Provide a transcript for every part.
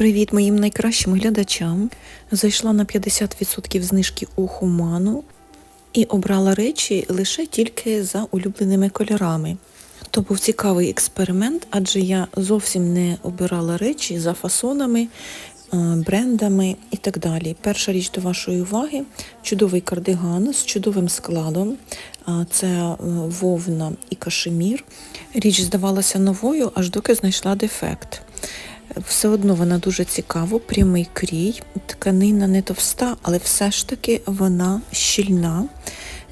Привіт моїм найкращим глядачам. Зайшла на 50% знижки у Хуману і обрала речі лише тільки за улюбленими кольорами. То був цікавий експеримент, адже я зовсім не обирала речі за фасонами, е, брендами і так далі. Перша річ до вашої уваги чудовий кардиган з чудовим складом. Це е, вовна і кашемір. Річ здавалася новою, аж доки знайшла дефект. Все одно вона дуже цікава, прямий крій, тканина не товста, але все ж таки вона щільна,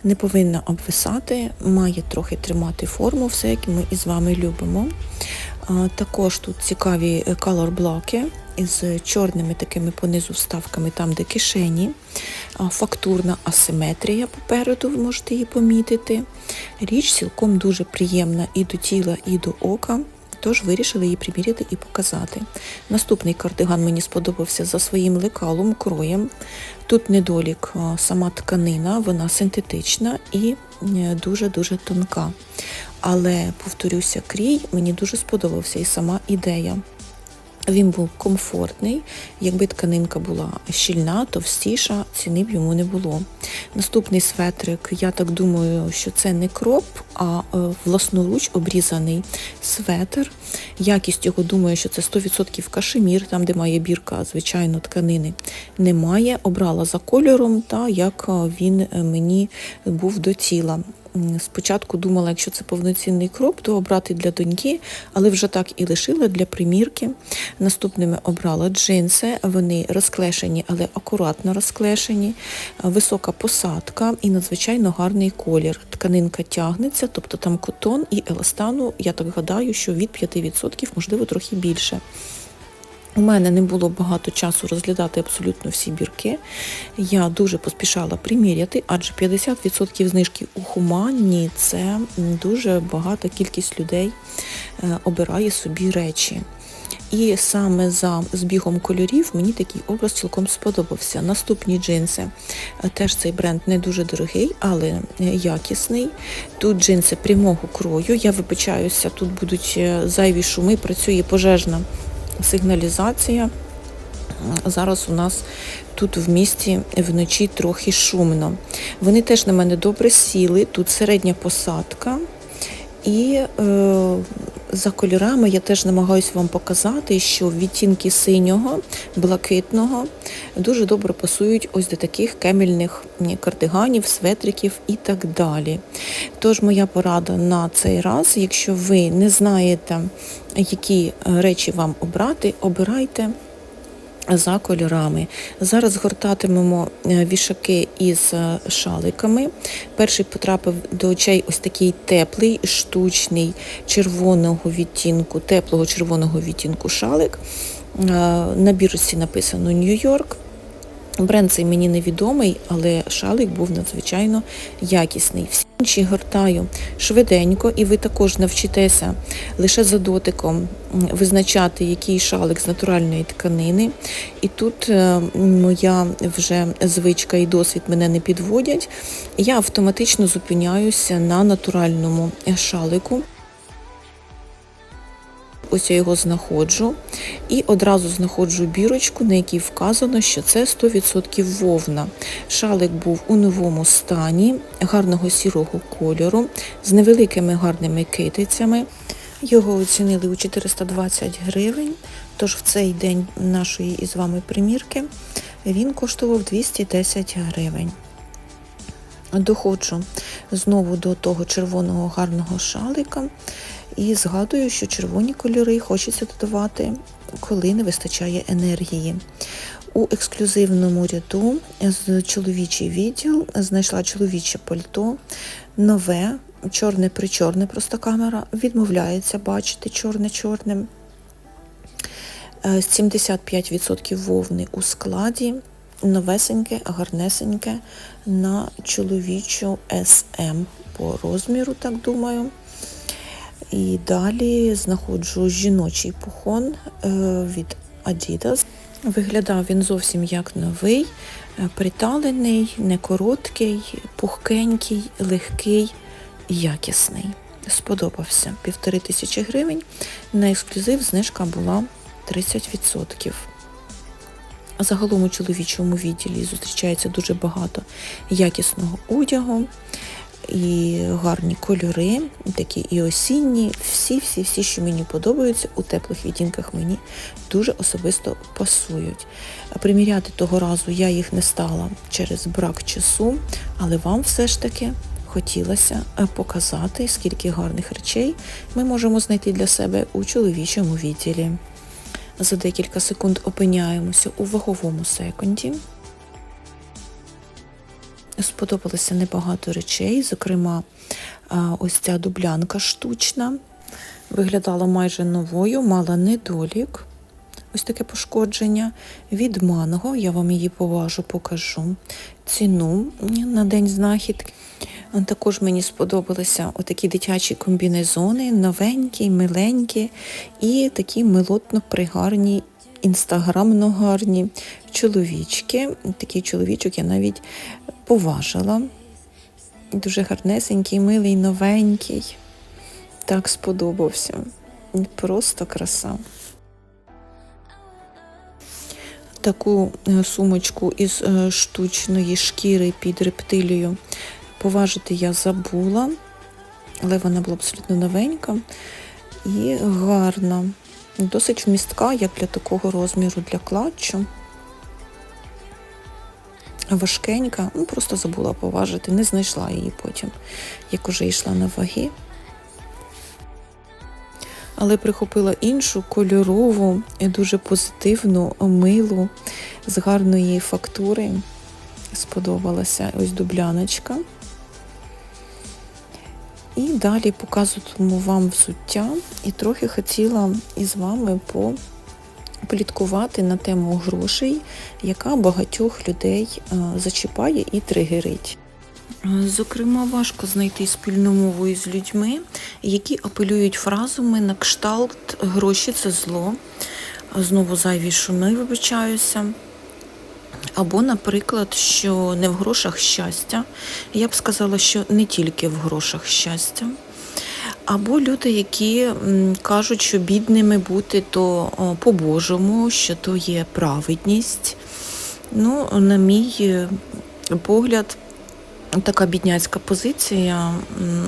не повинна обвисати, має трохи тримати форму, все як ми із вами любимо. Також тут цікаві колор-блоки із чорними такими понизу вставками, там де кишені, фактурна асиметрія попереду, ви можете її помітити. Річ цілком дуже приємна і до тіла, і до ока. Тож вирішили її приміряти і показати. Наступний кардиган мені сподобався за своїм лекалом, кроєм. Тут недолік сама тканина, вона синтетична і е, дуже-дуже тонка. Але, повторюся, крій мені дуже сподобався і сама ідея. Він був комфортний, якби тканинка була щільна, товстіша, ціни б йому не було. Наступний светрик, я так думаю, що це не кроп, а е, власноруч обрізаний светр. Якість його думаю, що це 100% кашемір, там, де має бірка, звичайно, тканини немає. Обрала за кольором, та як е, він е, мені був до тіла. Спочатку думала, якщо це повноцінний кроп, то обрати для доньки, але вже так і лишила для примірки. Наступними обрала джинси, вони розклешені, але акуратно розклешені, висока посадка і надзвичайно гарний колір. Тканинка тягнеться, тобто там котон і еластану, я так гадаю, що від 5%, можливо, трохи більше. У мене не було багато часу розглядати абсолютно всі бірки. Я дуже поспішала приміряти, адже 50% знижки у Хумані це дуже багата кількість людей е, обирає собі речі. І саме за збігом кольорів мені такий образ цілком сподобався. Наступні джинси. Е, Теж цей бренд не дуже дорогий, але е, якісний. Тут джинси прямого крою. Я вибачаюся, тут будуть зайві шуми, працює пожежна сигналізація. Зараз у нас тут в місті вночі трохи шумно. Вони теж на мене добре сіли, тут середня посадка. І е, за кольорами я теж намагаюся вам показати, що відтінки синього, блакитного дуже добре пасують ось до таких кемельних м, кардиганів, светриків і так далі. Тож моя порада на цей раз, якщо ви не знаєте, які е, речі вам обрати, обирайте за кольорами. Зараз гортатимемо е, вішаки із е, шаликами. Перший потрапив до очей ось такий теплий, штучний червоного відтінку, теплого червоного відтінку шалик. Е, На бірці написано Нью-Йорк. Бренд цей мені невідомий, але шалик був надзвичайно якісний. Всі інші гортаю швиденько, і ви також навчитеся лише за дотиком визначати, який шалик з натуральної тканини. І тут е, моя вже звичка і досвід мене не підводять. Я автоматично зупиняюся на натуральному шалику. Ось я його знаходжу і одразу знаходжу бірочку, на якій вказано, що це 100% вовна. Шалик був у новому стані, гарного сірого кольору, з невеликими гарними китицями. Його оцінили у 420 гривень, тож в цей день нашої із вами примірки він коштував 210 гривень. Доходжу знову до того червоного гарного шалика і згадую, що червоні кольори хочеться додавати, коли не вистачає енергії. У ексклюзивному ряду з чоловічий відділ знайшла чоловіче пальто, нове, чорне причорне, просто камера відмовляється бачити чорне чорним. Е, 75% вовни у складі, новесеньке, гарнесеньке на чоловічу SM по розміру, так думаю. І далі знаходжу жіночий пухон е, від Adidas. Виглядав він зовсім як новий, е, приталений, не короткий, пухкенький, легкий, якісний. Сподобався. Півтори тисячі гривень. На ексклюзив знижка була 30%. Загалом у чоловічому відділі зустрічається дуже багато якісного одягу і гарні кольори, такі і осінні. Всі, всі, всі, що мені подобаються, у теплих відтінках мені дуже особисто пасують. Приміряти того разу я їх не стала через брак часу, але вам все ж таки хотілося е, показати, скільки гарних речей ми можемо знайти для себе у чоловічому відділі. За декілька секунд опиняємося у ваговому секунді. Сподобалося небагато речей, зокрема, ось ця дублянка штучна. Виглядала майже новою, мала недолік. Ось таке пошкодження. Від манго, я вам її поважу, покажу. Ціну на день знахідки. Також мені сподобалися отакі дитячі комбінезони, новенькі, миленькі і такі милотно пригарні, інстаграмно гарні чоловічки. Такий чоловічок я навіть поважила. Дуже гарнесенький, милий, новенький. Так сподобався. Просто краса. Таку е, сумочку із е, штучної шкіри під рептилію поважити я забула, але вона була абсолютно новенька і гарна. Досить вмістка, як для такого розміру для клатчу. Важкенька, ну просто забула поважити, не знайшла її потім, як уже йшла на ваги. Але прихопила іншу кольорову дуже позитивну милу з гарної фактури. Сподобалася ось дубляночка. І далі показуватиму вам взуття і трохи хотіла із вами попліткувати на тему грошей, яка багатьох людей е, зачіпає і тригерить. Е, Зокрема, важко знайти спільну мову із людьми, які апелюють фразами на кшталт гроші це зло. Знову зайві шуми вибачаюся. Або, наприклад, що не в грошах щастя. Я б сказала, що не тільки в грошах щастя. Або люди, які кажуть, що бідними бути то по-божому, що то є праведність. Ну, на мій е, погляд, така бідняцька позиція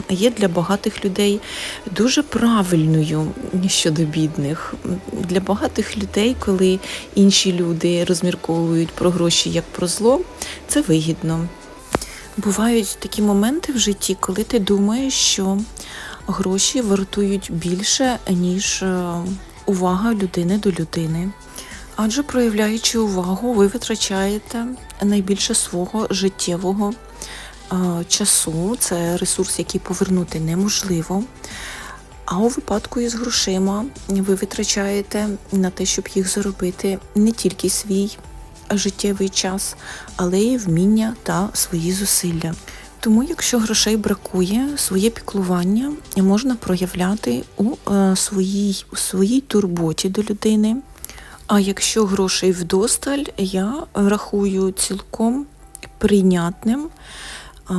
є для багатих людей дуже правильною щодо бідних. Для багатих людей, коли інші люди розмірковують про гроші як про зло, це вигідно. Бувають такі моменти в житті, коли ти думаєш, що гроші вартують більше, ніж е, увага людини до людини. Адже проявляючи увагу, ви витрачаєте найбільше свого життєвого е, часу. Це ресурс, який повернути неможливо. А у випадку із грошима ви витрачаєте на те, щоб їх заробити не тільки свій життєвий час, але й вміння та свої зусилля. Тому, якщо грошей бракує, своє піклування можна проявляти у е, своїй, у своїй турботі до людини. А якщо грошей вдосталь, я рахую цілком прийнятним е,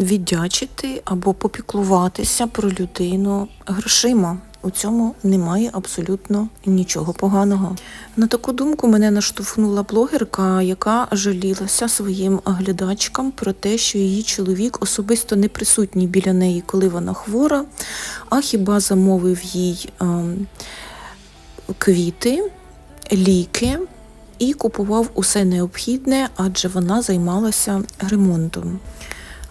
віддячити або попіклуватися про людину грошима. У цьому немає абсолютно нічого поганого. На таку думку мене наштовхнула блогерка, яка жалілася своїм глядачкам про те, що її чоловік особисто не присутній біля неї, коли вона хвора, а хіба замовив їй ем, квіти, ліки і купував усе необхідне, адже вона займалася ремонтом.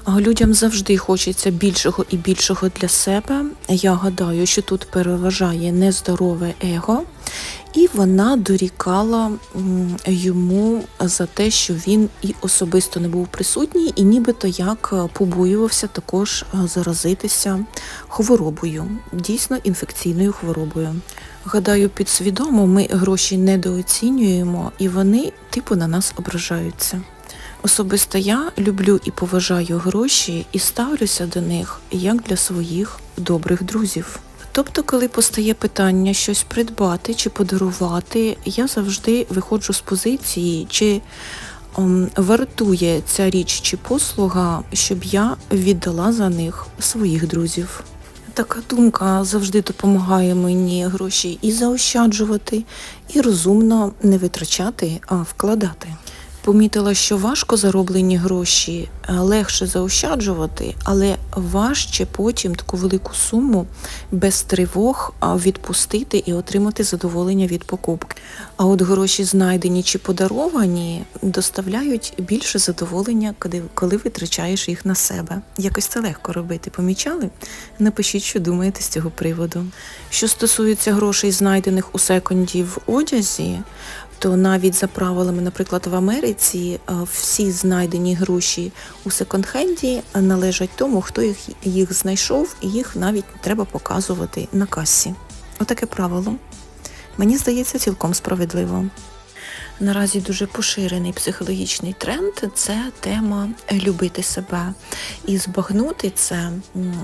Людям завжди хочеться більшого і більшого для себе. Я гадаю, що тут переважає нездорове его, і вона дорікала йому за те, що він і особисто не був присутній, і нібито як е, побоювався також е, заразитися хворобою, дійсно інфекційною хворобою. Гадаю, підсвідомо ми гроші недооцінюємо, і вони типу на нас ображаються. Особисто я люблю і поважаю гроші і ставлюся до них як для своїх добрих друзів. Тобто, коли постає питання щось придбати чи подарувати, я завжди виходжу з позиції, чи ем, вартує ця річ чи послуга, щоб я віддала за них своїх друзів. Така думка завжди допомагає мені гроші і заощаджувати, і розумно не витрачати, а вкладати. Помітила, що важко зароблені гроші е, легше заощаджувати, але важче потім таку велику суму без тривог відпустити і отримати задоволення від покупки. А от гроші, знайдені чи подаровані, доставляють більше задоволення, коли, витрачаєш їх на себе. Якось це легко робити. Помічали? Напишіть, що думаєте з цього приводу. Що стосується грошей, знайдених у секонді в одязі, то навіть за правилами, наприклад, в Америці е, всі знайдені гроші у секонд-хенді належать тому, хто їх, їх знайшов, і їх навіть не треба показувати на касі. Отаке правило. Мені здається, цілком справедливо. Наразі дуже поширений психологічний тренд це тема любити себе. І збагнути це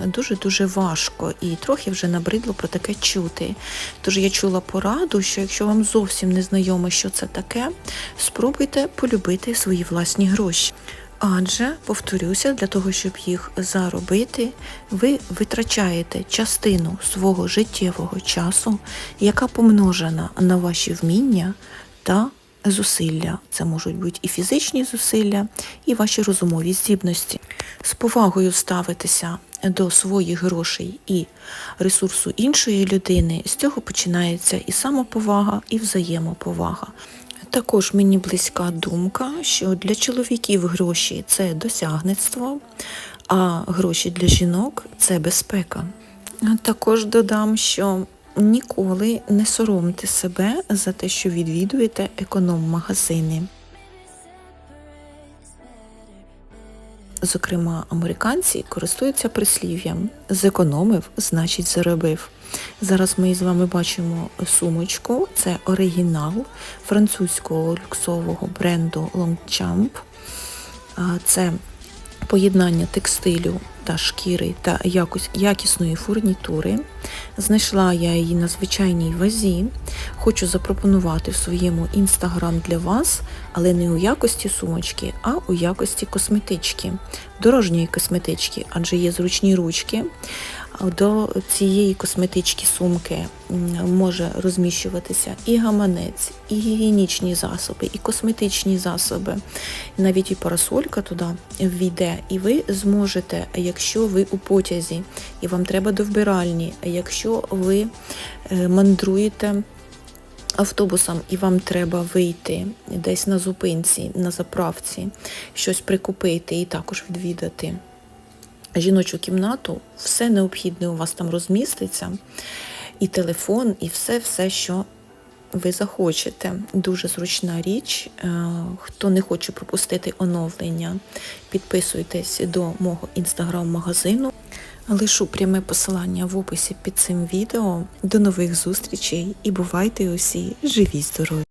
дуже дуже важко і трохи вже набридло про таке чути. Тож я чула пораду, що якщо вам зовсім не знайомо, що це таке, спробуйте полюбити свої власні гроші. Адже, повторюся, для того, щоб їх заробити, ви витрачаєте частину свого життєвого часу, яка помножена на ваші вміння та зусилля. Це можуть бути і фізичні зусилля, і ваші розумові здібності. З повагою ставитися до своїх грошей і ресурсу іншої людини, з цього починається і самоповага, і взаємоповага. Також мені близька думка, що для чоловіків гроші це досягництво, а гроші для жінок це безпека. Також додам, що ніколи не соромте себе за те, що відвідуєте економ-магазини. Зокрема, американці користуються прислів'ям зекономив, значить заробив. Зараз ми з вами бачимо сумочку, це оригінал французького люксового бренду Longchamp. Це поєднання текстилю та шкіри та якісної фурнітури. Знайшла я її на звичайній вазі. Хочу запропонувати в своєму інстаграм для вас, але не у якості сумочки, а у якості косметички, дорожньої косметички, адже є зручні ручки. До цієї косметички сумки може розміщуватися і гаманець, і гігієнічні засоби, і косметичні засоби. Навіть і парасолька туди війде, і ви зможете, якщо ви у потязі, і вам треба до вбиральні, якщо ви е, мандруєте автобусом і вам треба вийти десь на зупинці, на заправці, щось прикупити і також відвідати жіночу кімнату, все необхідне у вас там розміститься, і телефон, і все-все, що ви захочете. Дуже зручна річ. Е, Хто не хоче пропустити оновлення, підписуйтесь до мого інстаграм-магазину. Лишу пряме посилання в описі під цим відео. До нових зустрічей і бувайте усі живі, здорові!